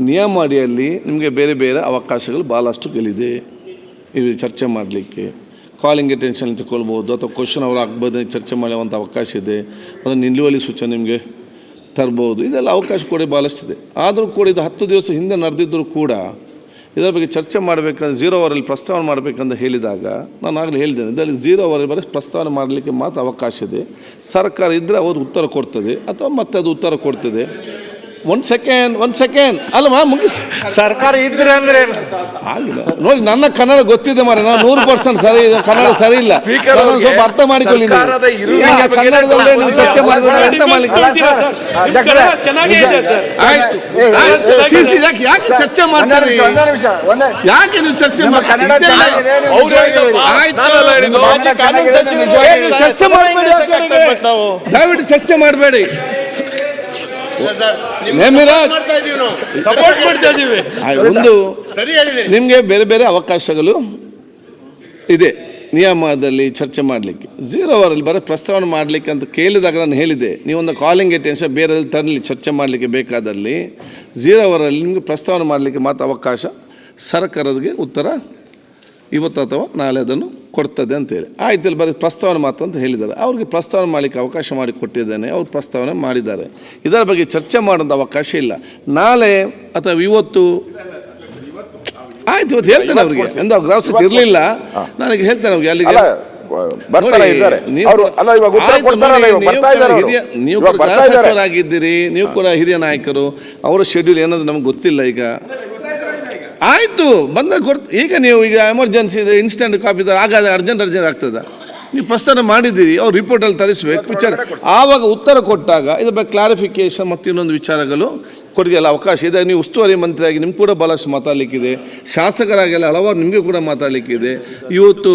ನಿಯಮ ಅಡಿಯಲ್ಲಿ ನಿಮಗೆ ಬೇರೆ ಬೇರೆ ಅವಕಾಶಗಳು ಭಾಳಷ್ಟು ಗೆಲಿದೆ ಇದು ಚರ್ಚೆ ಮಾಡಲಿಕ್ಕೆ. ಕಾಲಿಂಗ್ ಅಟೆನ್ಷನ್ ತಗೊಳ್ಬೋದು ಅಥವಾ ಕ್ವಶನ್ ಅವ್ರು ಆಗ್ಬೋದು ಚರ್ಚೆ ಮಾಡುವಂಥ ಅವಕಾಶ ಇದೆ. ಅದನ್ನು ನಿಲ್ಲುವಲ್ಲಿ ಸೂಚನೆ ನಿಮಗೆ ತರ್ಬೋದು. ಇದೆಲ್ಲ ಅವಕಾಶ ಕೂಡ ಭಾಳಷ್ಟಿದೆ ಆದರೂ ಕೂಡ ಇದು ಹತ್ತು ದಿವಸ ಹಿಂದೆ ನಡೆದಿದ್ದರೂ ಕೂಡ ಇದರ ಬಗ್ಗೆ ಚರ್ಚೆ ಮಾಡಬೇಕಂದ್ರೆ ಝೀರೋ ಅವರಲ್ಲಿ ಪ್ರಸ್ತಾವನೆ ಮಾಡಬೇಕಂತ ಹೇಳಿದಾಗ ನಾನು ಆಗಲೇ ಹೇಳಿದ್ದೇನೆ. ಇದರಲ್ಲಿ ಝೀರೋ ಅವರಲ್ಲಿ ಬರೀ ಪ್ರಸ್ತಾವನೆ ಮಾಡಲಿಕ್ಕೆ ಮಾತ್ರ ಅವಕಾಶ ಇದೆ. ಸರ್ಕಾರ ಇದ್ದರೆ ಅವರು ಉತ್ತರ ಕೊಡ್ತದೆ ಅಥವಾ ಮತ್ತೆ ಅದು ಉತ್ತರ ಕೊಡ್ತದೆ. ಒಂದು ಸೆಕೆಂಡ್ ಒಂದು ಸೆಕೆಂಡ್ ಅಲ್ವಾ ಮುಗಿಸ್ ಸರ್ಕಾರ ಇದ್ರೆ ಅಂದ್ರೆ ಆಗಿಲ್ಲ. ನೋಡಿ ನನ್ನ ಕನ್ನಡ ಗೊತ್ತಿದೆ ಮಾರ ನಾನು ನೂರು ಪರ್ಸೆಂಟ್ ಸರಿ ಕನ್ನಡ ಸರಿ ಇಲ್ಲ. ನಾನು ಸ್ವಲ್ಪ ಅರ್ಥ ಮಾಡಿಕೊಳ್ಳಿ ನೀವು. ಕನ್ನಡದಲ್ಲೇ ನೀವು ಚರ್ಚೆ ಮಾಡಿದ್ರೆ ಸಿ ಸಿ ಯಾಕೆ ಚರ್ಚೆ ಮಾಡ್ತಾರೆ? ಯಾಕೆ ನೀವು ಚರ್ಚೆ ಚರ್ಚೆ ಮಾಡಬೇಡಿ ದಯವಿಟ್ಟು ಚರ್ಚೆ ಮಾಡಬೇಡಿ. ಒಂದು ನಿಮಗೆ ಬೇರೆ ಬೇರೆ ಅವಕಾಶಗಳು ಇದೆ. ನಿಯಮದಲ್ಲಿ ಚರ್ಚೆ ಮಾಡಲಿಕ್ಕೆ. ಝೀರೋ ಅವರಲ್ಲಿ ಬರೋ ಪ್ರಸ್ತಾವನೆ ಮಾಡಲಿಕ್ಕೆ ಅಂತ ಕೇಳಿದಾಗ ನಾನು ಹೇಳಿದೆ ನೀವೊಂದು ಕಾಲಿಂಗ್ ಅಟೆನ್ಷನ್ ಬೇರೆದಲ್ಲಿ ತರಲಿ ಚರ್ಚೆ ಮಾಡಲಿಕ್ಕೆ ಬೇಕಾದಲ್ಲಿ. ಝೀರೋ ಅವರಲ್ಲಿ ನಿಮಗೆ ಪ್ರಸ್ತಾವನೆ ಮಾಡಲಿಕ್ಕೆ ಮಾತ್ರ ಅವಕಾಶ. ಸರ್ಕಾರಕ್ಕೆ ಉತ್ತರ ಇವತ್ತು ಅಥವಾ ನಾಳೆ ಅದನ್ನು ಕೊಡ್ತದೆ ಅಂತೇಳಿ. ಆಯ್ತು ಇಲ್ಲಿ ಬರೀ ಪ್ರಸ್ತಾವನೆ ಮಾತ್ರ ಅಂತ ಹೇಳಿದ್ದಾರೆ. ಅವ್ರಿಗೆ ಪ್ರಸ್ತಾವನೆ ಮಾಡಲಿಕ್ಕೆ ಅವಕಾಶ ಮಾಡಿ ಕೊಟ್ಟಿದ್ದೇನೆ ಅವ್ರು ಪ್ರಸ್ತಾವನೆ ಮಾಡಿದ್ದಾರೆ. ಇದರ ಬಗ್ಗೆ ಚರ್ಚೆ ಮಾಡೋದು ಅವಕಾಶ ಇಲ್ಲ. ನಾಳೆ ಅಥವಾ ಇವತ್ತು ಆಯ್ತು ಇವತ್ತು ಹೇಳ್ತೇನೆ ಅವ್ರಿಗೆ. ಎಂದ ಗ್ರಾಮ ಸಚಿವ ಇರಲಿಲ್ಲ ನನಗೆ ಹೇಳ್ತೇನೆ ಅವ್ರಿಗೆ ಅಲ್ಲಿಗೆ. ನೀವು ಕೂಡ-. ಸಚಿವರಾಗಿದ್ದೀರಿ ನೀವು ಕೂಡ ಹಿರಿಯ ನಾಯಕರು. ಅವರ ಶೆಡ್ಯೂಲ್ ಏನಾದ್ರು ನಮ್ಗೆ ಗೊತ್ತಿಲ್ಲ ಈಗ. ಆಯ್ತು ಬಂದ ಗೊತ್ತು ಈಗ ನೀವು ಈಗ ಎಮರ್ಜೆನ್ಸಿ ಇದೆ ಇನ್ಸ್ಟೆಂಟ್ ಕಾಪಿ ಆಗಾದ ಅರ್ಜೆಂಟ್ ಅರ್ಜೆಂಟ್ ಆಗ್ತದೆ. ನೀವು ಪ್ರಸ್ತಾವನೆ ಮಾಡಿದ್ದೀರಿ ಅವ್ರು ರಿಪೋರ್ಟಲ್ಲಿ ತರಿಸ್ಬೇಕು ವಿಚಾರ ಆವಾಗ ಉತ್ತರ ಕೊಟ್ಟಾಗ ಇದ್ರ ಬಗ್ಗೆ ಕ್ಲಾರಿಫಿಕೇಶನ್ ಮತ್ತು ಇನ್ನೊಂದು ವಿಚಾರಗಳು ಕೊಡಿಗೆಲ್ಲ ಅವಕಾಶ ಇದೆ. ನೀವು ಉಸ್ತುವಾರಿ ಮಂತ್ರಿಯಾಗಿ ನಿಮ್ಗೆ ಕೂಡ ಭಾಳಷ್ಟು ಮಾತಾಡಲಿಕ್ಕಿದೆ. ಶಾಸಕರಾಗೆಲ್ಲ ಹಲವಾರು ನಿಮಗೆ ಕೂಡ ಮಾತಾಡಲಿಕ್ಕಿದೆ. ಇವತ್ತು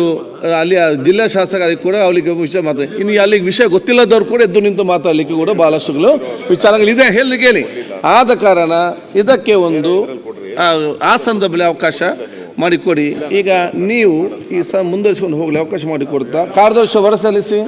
ಅಲ್ಲಿ ಜಿಲ್ಲಾ ಶಾಸಕರಿಗೆ ಕೂಡ ಅವರಿಗೆ ವಿಷಯ ಮಾತಾಡಿ ಇನ್ನು ಅಲ್ಲಿಗೆ ವಿಷಯ ಗೊತ್ತಿಲ್ಲದವ್ರು ಕೂಡ ಎದ್ದು ನಿಂತು ಮಾತಾಡಲಿಕ್ಕೆ ಕೂಡ ಭಾಳಷ್ಟುಗಳು ವಿಚಾರಗಳಿದೆ. ಹೇಳಿ. ಕೇಳಿ ಆದ ಕಾರಣ ಇದಕ್ಕೆ ಒಂದು ಸಂದರ್ಭದಲ್ಲಿ ಅವಕಾಶ ಮಾಡಿಕೊಡಿ. ಈಗ ನೀವು ಈ ಸ ಮುಂದುವರಿಸಿಕೊಂಡು ಹೋಗಲಿ ಅವಕಾಶ ಮಾಡಿಕೊಡ್ತಾ. ಕಾರ್ಯದರ್ಶಿ ಹೊರ ಸಲ್ಲಿಸಿ